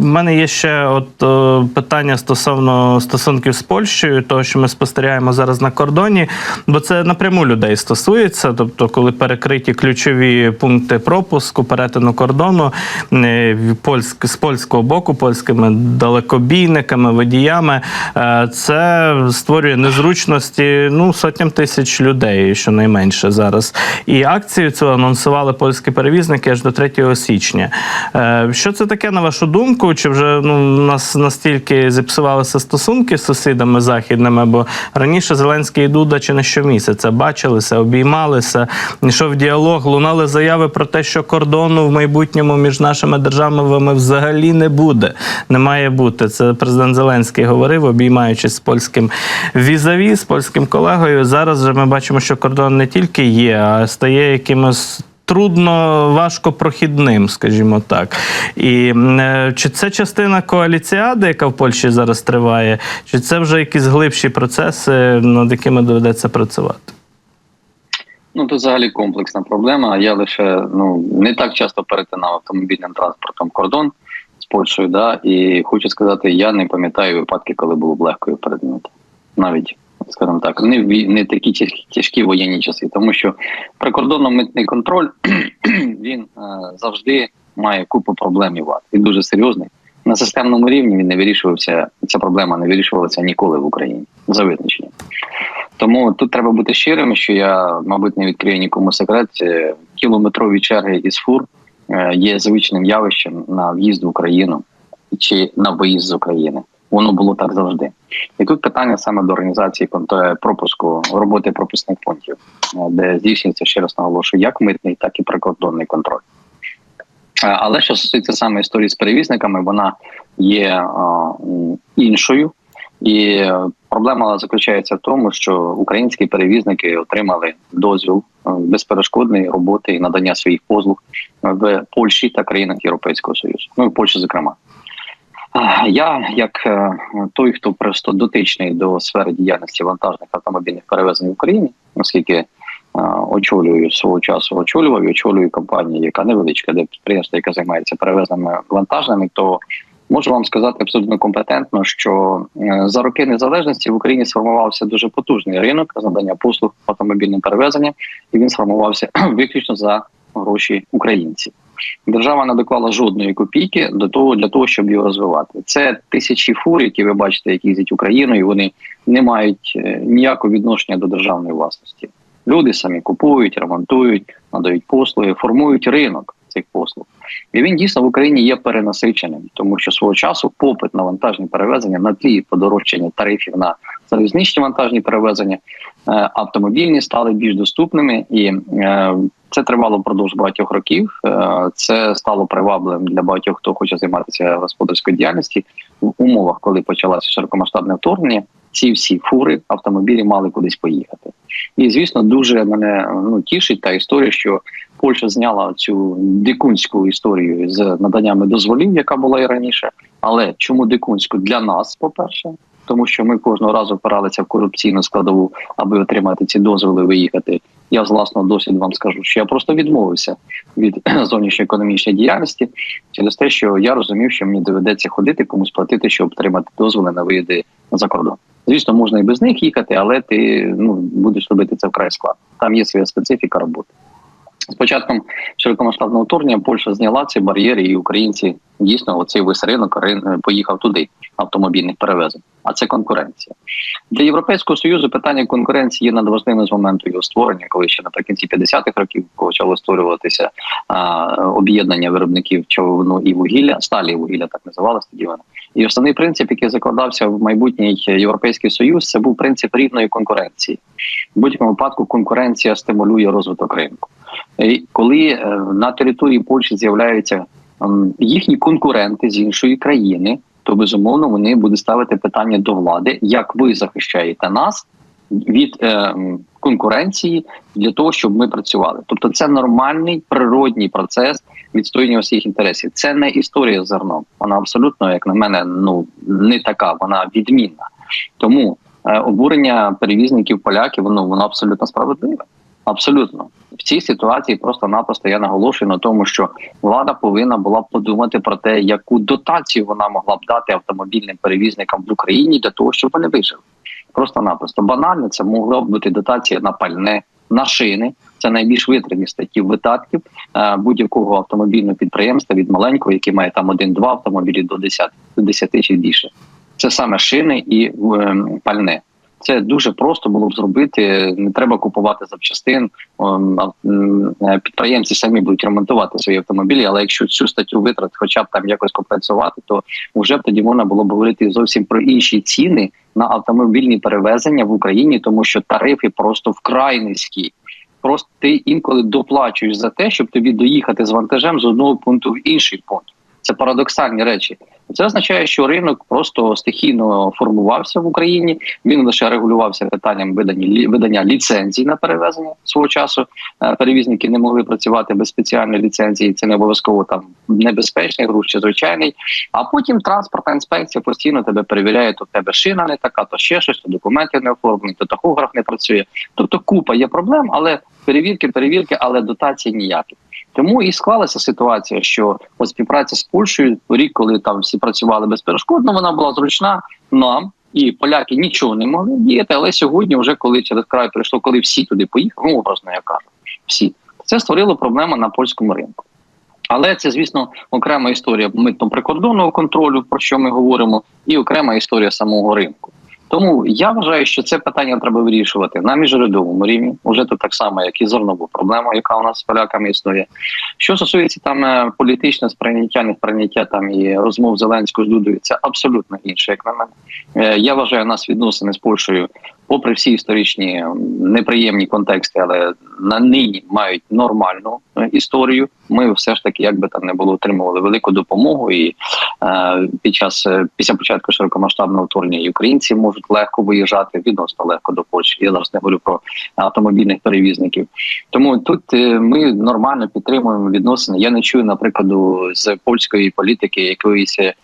У мене є ще от е, питання стосовно стосунків з Польщею, того, що ми спостерігаємо зараз на кордоні, бо це напряму людей стосується. Тобто, коли перекриті ключові пункти пропуску, перетину кордону е, польськ, з польського боку, польськими далекобійниками, водіями, е, це створює незручності ну сотням тисяч людей, щонайменше зараз. І акцію цю анонсували польські перевізники аж до 3 січня. Е, Що це таке, на вашу думку? Чи вже ну, нас настільки зіпсувалися стосунки з сусідами західними? Бо раніше Зеленський і Дуда чи не щомісяця бачилися, обіймалися, йшов діалог, лунали заяви про те, що кордону в майбутньому між нашими державами взагалі не буде. Не має бути. Це президент Зеленський говорив, обіймаючись з польським візаві, з польським колегою. Зараз же ми бачимо, що кордон не тільки є, а стає якимось. Трудно, важко прохідним, скажімо так. І е, чи це частина коаліціади, яка в Польщі зараз триває, чи це вже якісь глибші процеси, над якими доведеться працювати? Ну, тут взагалі комплексна проблема. Я лише ну не так часто перетинав автомобільним транспортом кордон з Польщею, да, і хочу сказати, я не пам'ятаю випадки, коли було б легко їх перетинути. Навіть, скажімо так, не в не такі тяжкі, воєнні часи, тому що прикордонно-митний контроль він е, завжди має купу проблем і вад. Він дуже серйозний. На системному рівні він не вирішувався. Ця проблема не вирішувалася ніколи в Україні за визначенням. Тому тут треба бути щирим, що я, мабуть, не відкрию нікому секрет. Е, Кілометрові черги із фур е, є звичним явищем на в'їзд в Україну чи на виїзд з України. Воно було так завжди. І тут питання саме до організації контр- пропуску роботи пропускних пунктів, е, де здійснюється ще раз наголошую, як митний, так і прикордонний контроль. Е, Але що стосується саме історії з перевізниками, вона є е, іншою. І е, проблема заключається в тому, що українські перевізники отримали дозвіл е, безперешкодної роботи і надання своїх послуг в Польщі та країнах Європейського Союзу. Ну і Польщі, зокрема. Я, як е, той, хто просто дотичний до сфери діяльності вантажних автомобільних перевезень в Україні, оскільки е, очолюю свого часу, очолював і очолюю компанію, яка невеличка, де підприємство, яке займається перевезеннями вантажними, то можу вам сказати абсолютно компетентно, що е, за роки незалежності в Україні сформувався дуже потужний ринок надання послуг автомобільним перевезенням, і він сформувався виключно за гроші українців. Держава не доклала жодної копійки до того для того, щоб його розвивати. Це тисячі фур, які ви бачите, які їздять Україною. Вони не мають е, ніякого відношення до державної власності. Люди самі купують, ремонтують, надають послуги, формують ринок цих послуг. І він дійсно в Україні є перенасиченим, тому що свого часу попит на вантажні перевезення на тлі подорожчання тарифів на залізничні вантажні перевезення, е, автомобільні стали більш доступними, і е, це тривало впродовж багатьох років. Е, Це стало привабливим для багатьох, хто хоче займатися господарською діяльністю в умовах, коли почалося широкомасштабне вторгнення. Ці всі фури автомобілі мали кудись поїхати. І звісно, дуже мене ну тішить та історія, що Польща зняла цю дикунську історію з наданнями дозволів, яка була і раніше. Але чому дикунську для нас, по-перше, тому що ми кожного разу впиралися в корупційну складову, аби отримати ці дозволи виїхати. Я з власного досвіду вам скажу, що я просто відмовився від зовнішньоекономічної діяльності через те, що я розумів, що мені доведеться ходити комусь платити, щоб отримати дозволи на виїзди за кордон. Звісно, можна і без них їхати, але ти ну будеш робити це вкрай складно. Там є своя специфіка роботи. З початком широкомасштабного вторгнення Польща зняла ці бар'єри, і українці дійсно оцей весь ринок рин- поїхав туди автомобільних перевезень. А це конкуренція для європейського союзу. Питання конкуренції є надважливим з моменту його створення, коли ще наприкінці 50-х років почало створюватися об'єднання виробників човну і вугілля, сталі і вугілля, так називалося тоді воно. І основний принцип, який закладався в майбутній європейський союз, це був принцип рівної конкуренції. В будь-якому випадку конкуренція стимулює розвиток ринку. І коли е, на території Польщі з'являються їхні конкуренти з іншої країни, то безумовно вони будуть ставити питання до влади, як ви захищаєте нас від е, конкуренції для того, щоб ми працювали. Тобто, це нормальний природній процес відстоювання всіх інтересів. Це не історія з зерном. Вона абсолютно, як на мене, ну не така, вона відмінна. Тому е, обурення перевізників поляків воно воно абсолютно справедливе. Абсолютно. Цій ситуації просто-напросто я наголошую на тому, що влада повинна була подумати про те, яку дотацію вона могла б дати автомобільним перевізникам в Україні для того, щоб вони вижили. Просто-напросто банально це могла б бути дотація на пальне, на шини. Це найбільш витратні статті видатків е, будь-якого автомобільного підприємства від маленького, який має там один-два автомобілі до 10, до 10 чи більше. Це саме шини і е, пальне. Це дуже просто було б зробити. Не треба купувати запчастин. Ем, е, Підприємці самі будуть ремонтувати свої автомобілі. Але якщо цю статтю витрат, хоча б там якось компенсувати, то вже б тоді можна було б говорити зовсім про інші ціни на автомобільні перевезення в Україні, тому що тарифи просто вкрай низькі. Просто ти інколи доплачуєш за те, щоб тобі доїхати з вантажем з одного пункту в інший пункт. Це парадоксальні речі. Це означає, що ринок просто стихійно формувався в Україні. Він лише регулювався питанням видання видання ліцензій на перевезення свого часу. Е, Перевізники не могли працювати без спеціальної ліцензії. Це не обов'язково там небезпечний груз чи звичайний. А потім транспортна інспекція постійно тебе перевіряє, то в тебе шина не така, то ще щось, то документи не оформлені, то тахограф не працює. Тобто купа є проблем, але перевірки, перевірки, але дотації ніякі. Тому і склалася ситуація, що от співпраця з Польщею рік, коли там всі працювали безперешкодно, вона була зручна нам. І поляки нічого не могли діяти, але сьогодні, вже коли через край прийшло, коли всі туди поїхали, ну образно я кажу, всі це створило проблему на польському ринку. Але це, звісно, окрема історія митно-прикордонного контролю, про що ми говоримо, і окрема історія самого ринку. Тому я вважаю, що це питання треба вирішувати на міжурядовому рівні. Уже то так само, як і зернову проблему, яка у нас з поляками існує. Що стосується там е, політичне сприйняття, не сприйняття там і розмов Зеленського з Дудою, це абсолютно інше, як на мене. Е, Я вважаю, нас відносини з Польщею, попри всі історичні неприємні контексти, але на нині мають нормальну е, історію. Ми все ж таки, як би там не було, отримували велику допомогу. І е, під час е, після початку широкомасштабного вторгнення українці можуть легко виїжджати відносно легко до Польщі. Я зараз не говорю про автомобільних перевізників. Тому тут е, ми нормально підтримуємо відносини. Я не чую, наприклад, з польської політики якоїсь е,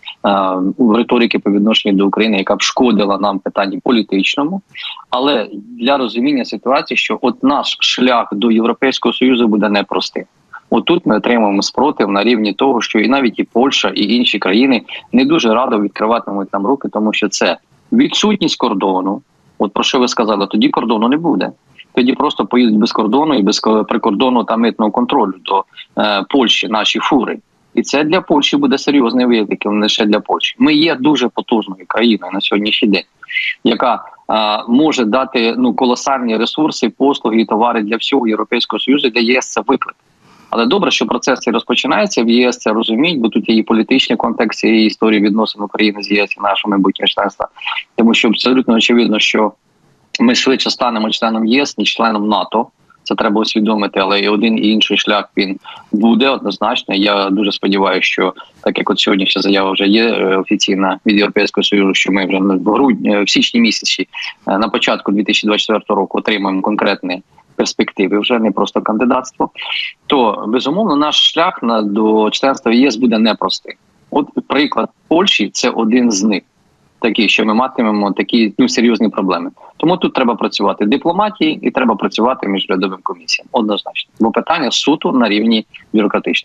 риторики по відношенню до України, яка б шкодила нам питанні політичному. Але для розуміння ситуації, що от наш шлях до Європейського союзу буде непростим. Отут ми отримуємо спротив на рівні того, що і навіть і Польща, і інші країни не дуже радо відкриватимуть нам руки, тому що це відсутність кордону. От про що ви сказали, тоді кордону не буде. Тоді просто поїдуть без кордону і без ко- прикордонного та митного контролю до е, Польщі наші фури. І це для Польщі буде серйозний виклик, не лише для Польщі. Ми є дуже потужною країною на сьогоднішній день, яка е, може дати ну колосальні ресурси, послуги і товари для всього європейського союзу, для ЄС це виклик. Але добре, що процес цей розпочинається в ЄС це розуміють, бо тут є і політичний контекст цієї історії відносин України з ЄС і нашого майбутнього членства. Тому що абсолютно очевидно, що ми швидше станемо членом ЄС, ніж членом НАТО. Це треба усвідомити, але і один і інший шлях він буде однозначно. Я дуже сподіваюся, що так як от сьогодні ще заява вже є е, офіційна від Європейського союзу, що ми вже в грудні в січні місяці е, на початку 2024 року отримаємо конкретні перспективи, вже не просто кандидатство. То безумовно наш шлях на до членства ЄС буде непростий. От приклад Польщі це один з них. такий, що ми матимемо такі ну серйозні проблеми. Тому тут треба працювати дипломатії і треба працювати між комісіям. Однозначно, бо питання суто на рівні бюрократичному.